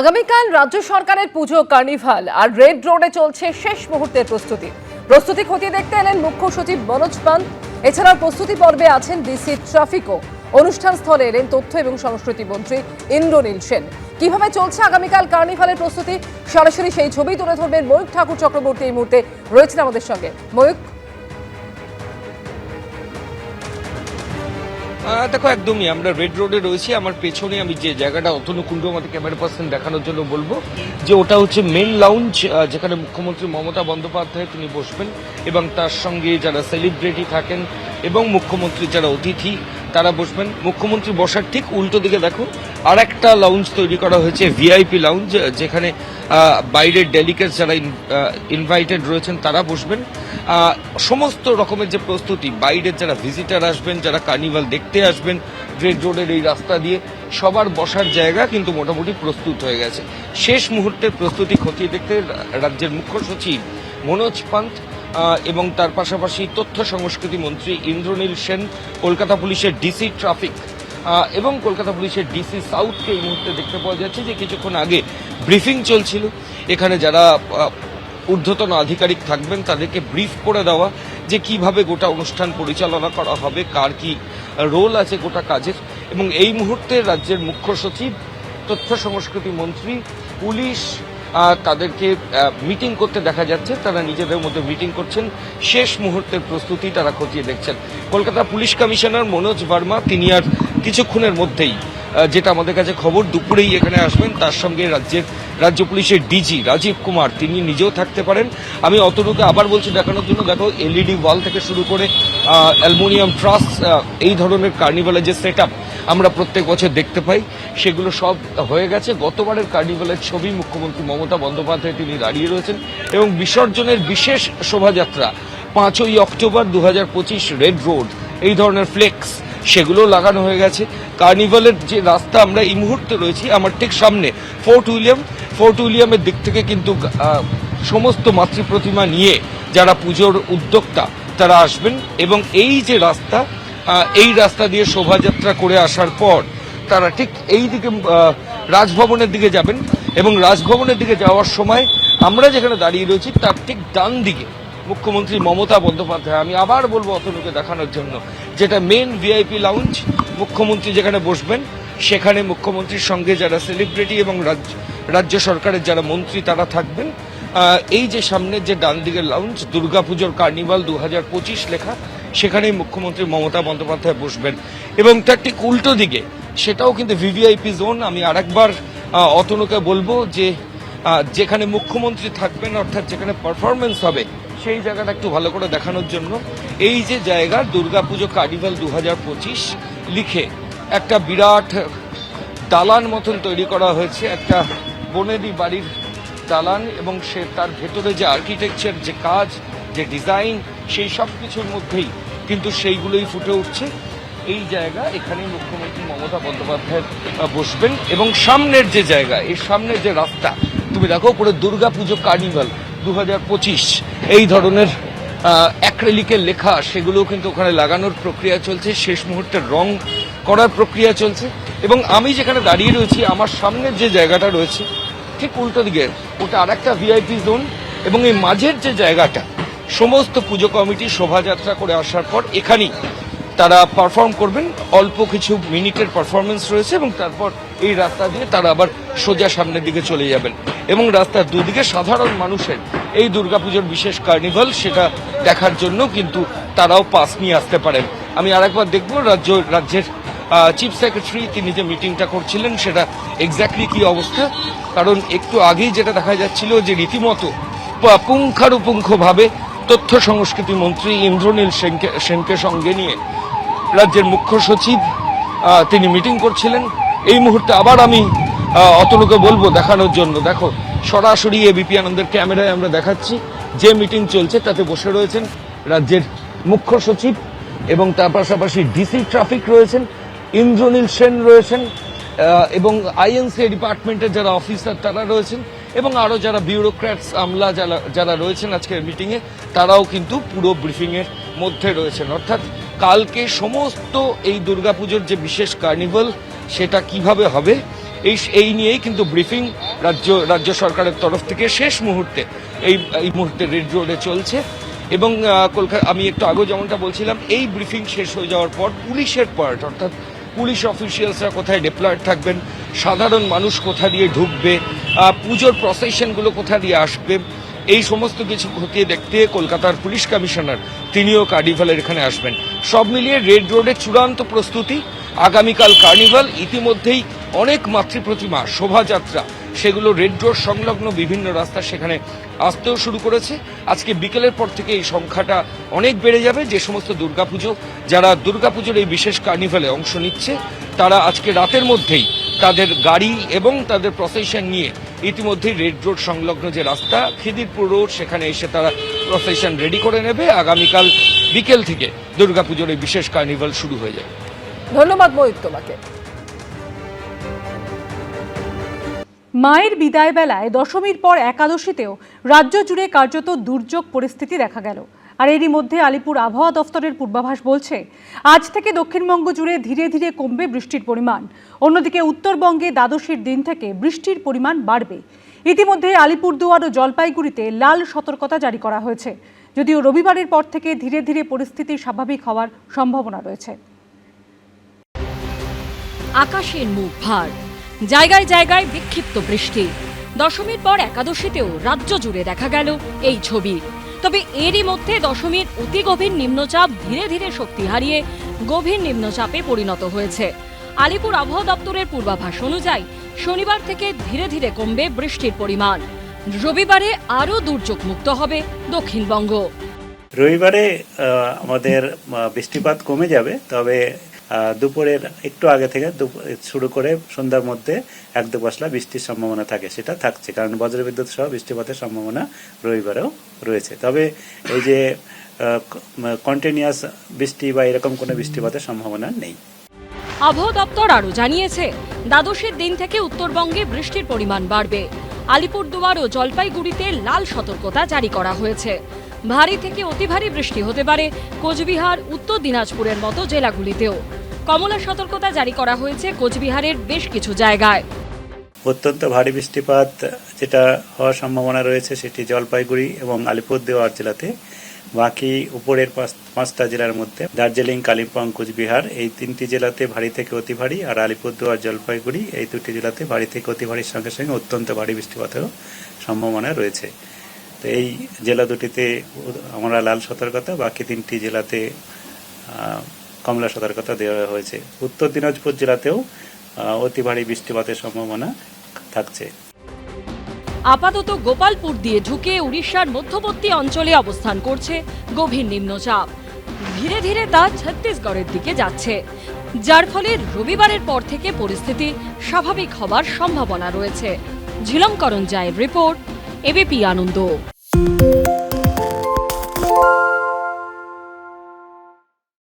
আগামীকাল রাজ্য সরকারের পুজো, কার্নিভাল আর রেড রোডে চলছে শেষ মুহূর্তের প্রস্তুতি। প্রস্তুতি খতিয়ে দেখতে এলেন মুখ্য সচিব মনোজ পান্ত। এছাড়াও প্রস্তুতি পর্বে আছেন ডিসি ট্রাফিকও। অনুষ্ঠান স্থলে এলেন তথ্য এবং সংস্কৃতি মন্ত্রী ইন্দ্রনীল সেন। কীভাবে চলছে আগামীকাল কার্নিভালের প্রস্তুতি? সরাসরি সেই ছবি তুলে ধরবেন ময়ূক ঠাকুর চক্রবর্তী এই মুহূর্তে রয়েছেন আমাদের সঙ্গে। ময়ূক দেখো, একদমই আমরা রেড রোডে রয়েছি। আমার পেছনে আমি যে জায়গাটা অতনুকুণ্ড আমাদের ক্যামেরা পার্সন দেখানোর জন্য বলব, যে ওটা হচ্ছে মেন লাউঞ্জ যেখানে মুখ্যমন্ত্রী মমতা বন্দ্যোপাধ্যায় তিনি বসবেন এবং তার সঙ্গে যারা সেলিব্রিটি থাকেন এবং মুখ্যমন্ত্রী যারা অতিথি, তারা বসবেন। মুখ্যমন্ত্রী বসার ঠিক উল্টো দিকে দেখো আর একটা লাউঞ্জ তৈরি করা হয়েছে ভিআইপি লাউঞ্জ যেখানে বাইরের ডেলিগেটস যারা ইনভাইটেড রয়েছেন, তারা বসবেন। সমস্ত রকমের যে প্রস্তুতি, বাইরের যারা ভিজিটার আসবেন, যারা কার্নিভাল দেখতে আসবেন রেড রোডের এই রাস্তা দিয়ে, সবার বসার জায়গা কিন্তু মোটামুটি প্রস্তুত হয়ে গেছে। শেষ মুহূর্তের প্রস্তুতি খতিয়ে দেখতে রাজ্যের মুখ্য সচিব মনোজ পান্ত এবং তার পাশাপাশি তথ্য সংস্কৃতি মন্ত্রী ইন্দ্রনীল সেন কলকাতা পুলিশের ডিসি ট্রাফিক এবং কলকাতা পুলিশের ডিসি সাউথকে এই মুহূর্তে দেখতে পাওয়া যাচ্ছে যে কিছুক্ষণ আগে ব্রিফিং চলছিল। এখানে যারা ঊর্ধ্বতন আধিকারিক থাকবেন তাদেরকে ব্রিফ করে দেওয়া যে কীভাবে গোটা অনুষ্ঠান পরিচালনা করা হবে, কার কি রোল আছে গোটা কাজের। এবং এই মুহূর্তে রাজ্যের মুখ্য সচিব, তথ্য সংস্কৃতি মন্ত্রী, পুলিশ তাদেরকে মিটিং করতে দেখা যাচ্ছে। তারা নিজেদের মধ্যে মিটিং করছেন। শেষ মুহূর্তের প্রস্তুতি তারা খতিয়ে দেখছেন। কলকাতা পুলিশ কমিশনার মনোজ ভার্মা তিনি আর কিছুক্ষণের মধ্যেই যেটা আমাদের কাছে খবর, দুপুরেই এখানে আসবেন। তার সঙ্গে রাজ্যের, রাজ্য পুলিশের ডিজি রাজীব কুমার, তিনি নিজেও থাকতে পারেন। আমি অতটুকু আবার বলছি, দেখানোর জন্য দেখো এলইডি ওয়াল থেকে শুরু করে অ্যালমোনিয়াম ট্রাস এই ধরনের কার্নিভালের যে সেট আমরা প্রত্যেক বছর দেখতে পাই। সেগুলো সব হয়ে গেছে। গতবারের কার্নিভালের ছবি মুখ্যমন্ত্রী মমতা বন্দ্যোপাধ্যায় তিনি দাঁড়িয়ে রয়েছেন এবং বিসর্জনের বিশেষ শোভাযাত্রা পাঁচই অক্টোবর দু হাজার পঁচিশ রেড রোড এই ধরনের ফ্লেক্স সেগুলো লাগানো হয়ে গেছে। কার্নিভালের যে রাস্তা আমরা এই মুহূর্তে রয়েছি, আমার ঠিক সামনে ফোর্ট উইলিয়াম ফোর্ট উইলিয়ামের দিক থেকে কিন্তু সমস্ত মাতৃ প্রতিমা নিয়ে যারা পুজোর উদ্যোক্তা, তারা আসবেন এবং এই যে রাস্তা এই রাস্তা দিয়ে শোভাযাত্রা করে আসার পর তারা ঠিক এই দিকে রাজভবনের দিকে যাবেন এবং রাজভবনের দিকে যাওয়ার সময় আমরা যেখানে দাঁড়িয়ে রয়েছি তার ঠিক ডান দিকে মুখ্যমন্ত্রী মমতা বন্দ্যোপাধ্যায়। আমি আবার বলব অতনুকে দেখানোর জন্য, যেটা মেন ভিআইপি লাউঞ্জ মুখ্যমন্ত্রী যেখানে বসবেন, সেখানে মুখ্যমন্ত্রীর সঙ্গে যারা সেলিব্রিটি এবং রাজ্য রাজ্য সরকারের যারা মন্ত্রী তারা থাকবেন। এই যে সামনের যে ডান দিকের লাউঞ্জ দুর্গাপুজোর কার্নিভাল দু হাজার পঁচিশ লেখা, সেখানেই মুখ্যমন্ত্রী মমতা বন্দ্যোপাধ্যায় বসবেন। এবং তার ঠিক উল্টো দিকে, সেটাও কিন্তু ভিভিআইপি জোন আমি আরেকবার অতনুকে বলব যে যেখানে মুখ্যমন্ত্রী থাকবেন, অর্থাৎ যেখানে পারফরমেন্স হবে, সেই জায়গাটা একটু ভালো করে দেখানোর জন্য। এই যে জায়গা, দুর্গাপুজো কার্নিভাল দু হাজার পঁচিশ লিখে একটা বিরাট, দালান মতন তৈরি করা হয়েছে। একটা বনেদি বাড়ির দালান এবং সে তার ভেতরে যে আর্কিটেকচার যে কাজ, যে ডিজাইন সেই সব কিছুর মধ্যেই কিন্তু সেইগুলোই ফুটে উঠছে। এই জায়গা এখানেই মুখ্যমন্ত্রী মমতা বন্দ্যোপাধ্যায় বসবেন এবং সামনের যে জায়গা এই সামনের যে রাস্তা, তুমি দেখো পুরো দুর্গাপুজো কার্নিভাল দু হাজার পঁচিশ, এই ধরনের অ্যাক্রেলিকের লেখা, সেগুলোও কিন্তু ওখানে লাগানোর প্রক্রিয়া চলছে, শেষ মুহূর্তের রং করার প্রক্রিয়া চলছে। এবং আমি যেখানে দাঁড়িয়ে রয়েছি, আমার সামনের যে জায়গাটা রয়েছে ঠিক উল্টো দিকে, ওটা আর একটা ভিআইপি জোন এবং এই মাঝের যে জায়গাটা, সমস্ত পুজো কমিটি শোভাযাত্রা করে আসার পর এখানেই তারা পারফর্ম করবেন। অল্প কিছু মিনিটের পারফরমেন্স রয়েছে এবং তারপর এই রাস্তা দিয়ে তারা আবার সোজা সামনের দিকে চলে যাবেন এবং রাস্তার দুদিকে সাধারণ মানুষের এই দুর্গাপুজোর বিশেষ কার্নিভাল সেটা দেখার জন্য কিন্তু তারাও পাস নিয়ে আসতে পারেন। আমি আরেকবার দেখব, রাজ্য রাজ্যের চিফ সেক্রেটারি তিনি যে মিটিংটা করছিলেন সেটা এক্স্যাক্টলি কি অবস্থা? কারণ একটু আগেই যেটা দেখা যাচ্ছিল যে রীতিমতো পুঙ্খানুপুঙ্খভাবে তথ্য সংস্কৃতি মন্ত্রী ইন্দ্রনীল সেনকে সেনকে সঙ্গে নিয়ে রাজ্যের মুখ্য সচিব তিনি মিটিং করছিলেন। এই মুহূর্তে আবার আমি আহ, অতনুকে বলব দেখানোর জন্য। দেখো সরাসরি এবিপি আনন্দের ক্যামেরায় আমরা দেখাচ্ছি যে মিটিং চলছে তাতে বসে রয়েছেন রাজ্যের মুখ্য সচিব এবং তার পাশাপাশি ডিসি ট্রাফিক রয়েছেন। ইন্দ্রনীল সেন রয়েছেন এবং আইএনসি ডিপার্টমেন্টের যারা অফিসার তারা রয়েছেন, এবং আরও যারা বিউরোক্র্যাটস আমলা যারা যারা রয়েছেন আজকের মিটিংয়ে, তারাও কিন্তু পুরো ব্রিফিংয়ের মধ্যে রয়েছেন। অর্থাৎ কালকে সমস্ত এই দুর্গাপুজোর যে বিশেষ কার্নিভাল, সেটা কীভাবে হবে, এই এই নিয়েই কিন্তু ব্রিফিং রাজ্য রাজ্য সরকারের তরফ থেকে শেষ মুহূর্তে, এই এই মুহূর্তে রেড রোডে চলছে। এবং কলকাতা, আমি একটু আগে যেমনটা বলছিলাম, এই ব্রিফিং শেষ হয়ে যাওয়ার পর পুলিশের পার্ট অর্থাৎ পুলিশ অফিসিয়ালসরা কোথায় ডেপ্লয়েড থাকবেন, সাধারণ মানুষ কোথা দিয়ে ঢুকবে পুজোর প্রসেশনগুলো কোথা দিয়ে আসবে, এই সমস্ত কিছু খতিয়ে দেখতে কলকাতার পুলিশ কমিশনার তিনিও কার্নিভালের এখানে আসবেন। সব মিলিয়ে রেড রোডের চূড়ান্ত প্রস্তুতি, আগামীকাল কার্নিভাল ইতিমধ্যেই অনেক মাতৃপ্রতিমা, শোভাযাত্রা সেগুলো রেড রোড সংলগ্ন বিভিন্ন রাস্তা সেখানে আসতেও শুরু করেছে। আজকে বিকেলের পর থেকে এই সংখ্যাটা অনেক বেড়ে যাবে। যে সমস্ত দুর্গাপুজো, যারা দুর্গাপুজোর এই বিশেষ কার্নিভালে অংশ নিচ্ছে, তারা আজকে রাতের মধ্যেই তাদের গাড়ি এবং তাদের প্রসেশন নিয়ে ইতিমধ্যেই রেড রোড সংলগ্ন যে রাস্তা, খিদিরপুর রোড, সেখানে এসে তারা প্রসেশন রেডি করে নেবে। আগামীকাল বিকেল থেকে দুর্গাপুজোর এই বিশেষ কার্নিভাল শুরু হয়ে যাবে। ধন্যবাদ ময়ূর তোমাকে। মায়ের বিদায় বেলায় দশমীর পর একাদশীতেও রাজ্য জুড়ে কার্যত দুর্যোগ পরিস্থিতি দেখা গেল। আর এরই মধ্যে আলিপুর আবহাওয়া দফতরের পূর্বাভাস বলছে, আজ থেকে দক্ষিণবঙ্গ জুড়ে ধীরে ধীরে কমবে বৃষ্টির পরিমাণ। অন্যদিকে উত্তরবঙ্গে দ্বাদশীর দিন থেকে বৃষ্টির পরিমাণ বাড়বে। ইতিমধ্যে আলিপুরদুয়ার ও জলপাইগুড়িতে লাল সতর্কতা জারি করা হয়েছে। যদিও রবিবারের পর থেকে ধীরে ধীরে পরিস্থিতি স্বাভাবিক হওয়ার সম্ভাবনা রয়েছে। আকাশের মুখ ভার। জায়গায় জায়গায় বিক্ষিপ্ত বৃষ্টি। দশমীর পর একাদশীতেও রাজ্য জুড়ে দেখা গেল এই ছবি। তবে এরই মধ্যে দশমীর অতি গভীর নিম্নচাপ ধীরে ধীরে শক্তি হারিয়ে গভীর নিম্নচাপে পরিণত হয়েছে। আলিপুর আবহাওয়া দপ্তরের পূর্বাভাস অনুযায়ী শনিবার থেকে ধীরে ধীরে কমবে বৃষ্টির পরিমাণ। রবিবারে আরও দুর্যোগ মুক্ত হবে দক্ষিণবঙ্গ। রবিবারে আমাদের বৃষ্টিপাত কমে যাবে, তবে দুপুরের একটু আগে থেকে শুরু করে সন্ধ্যার মধ্যে এক দু পশলা বৃষ্টির সম্ভাবনা থাকে, সেটা থাকছে। কারণ বজ্রবিদ্যুৎ সহ বৃষ্টিপাতের সম্ভাবনা রবিবারেও রয়েছে। তবে এই যে কন্টিনিউয়াস বৃষ্টি বা এরকম কোনো বৃষ্টিপাতের সম্ভাবনা নেই। আবহাওয়া দপ্তর আরও জানিয়েছে, দ্বাদশের দিন থেকে উত্তরবঙ্গে বৃষ্টির পরিমাণ বাড়বে। আলিপুরদুয়ার ও জলপাইগুড়িতে লাল সতর্কতা জারি করা হয়েছে। ভারী থেকে অতি ভারী বৃষ্টি হতে পারে কোচবিহার, উত্তর দিনাজপুরের মতো জেলাগুলিতেও। কমলা সতর্কতা জারি করা হয়েছে কোচবিহারের বেশ কিছু জায়গায়। অত্যন্ত ভারী বৃষ্টিপাত যেটা হওয়ার সম্ভাবনা রয়েছে সেটি জলপাইগুড়ি এবং আলিপুরদুয়ার জেলাতে। বাকি উপরের পাঁচটা জেলার মধ্যে দার্জিলিং, কালিম্পং, কোচবিহার এই তিনটি জেলাতে ভারী থেকে অতি ভারী আর আলিপুরদুয়ার, জলপাইগুড়ি এই দুটি জেলাতে ভারী থেকে অতি ভারীর সঙ্গে সঙ্গে অত্যন্ত ভারী বৃষ্টিপাতেরও সম্ভাবনা রয়েছে। তো এই জেলা দুটিতে আমরা লাল সতর্কতা, বাকি তিনটি জেলাতে কমলা সতর্কতা দেওয়া হয়েছে। উত্তর দিনাজপুর জেলাতেও অতি ভারী বৃষ্টিপাতের সম্ভাবনা থাকছে। আপাতত গোপালপুর দিয়ে ঢুকে উড়িষ্যার মধ্যবর্তী অঞ্চলে অবস্থান করছে গভীর নিম্নচাপ। ধীরে ধীরে তা ছত্তিশগড়ের দিকে যাচ্ছে, যার ফলে রবিবারের পর থেকে পরিস্থিতি স্বাভাবিক হবার সম্ভাবনা রয়েছে। ঝিলমকরণ জায়ের report, ABP Ananda. Thank you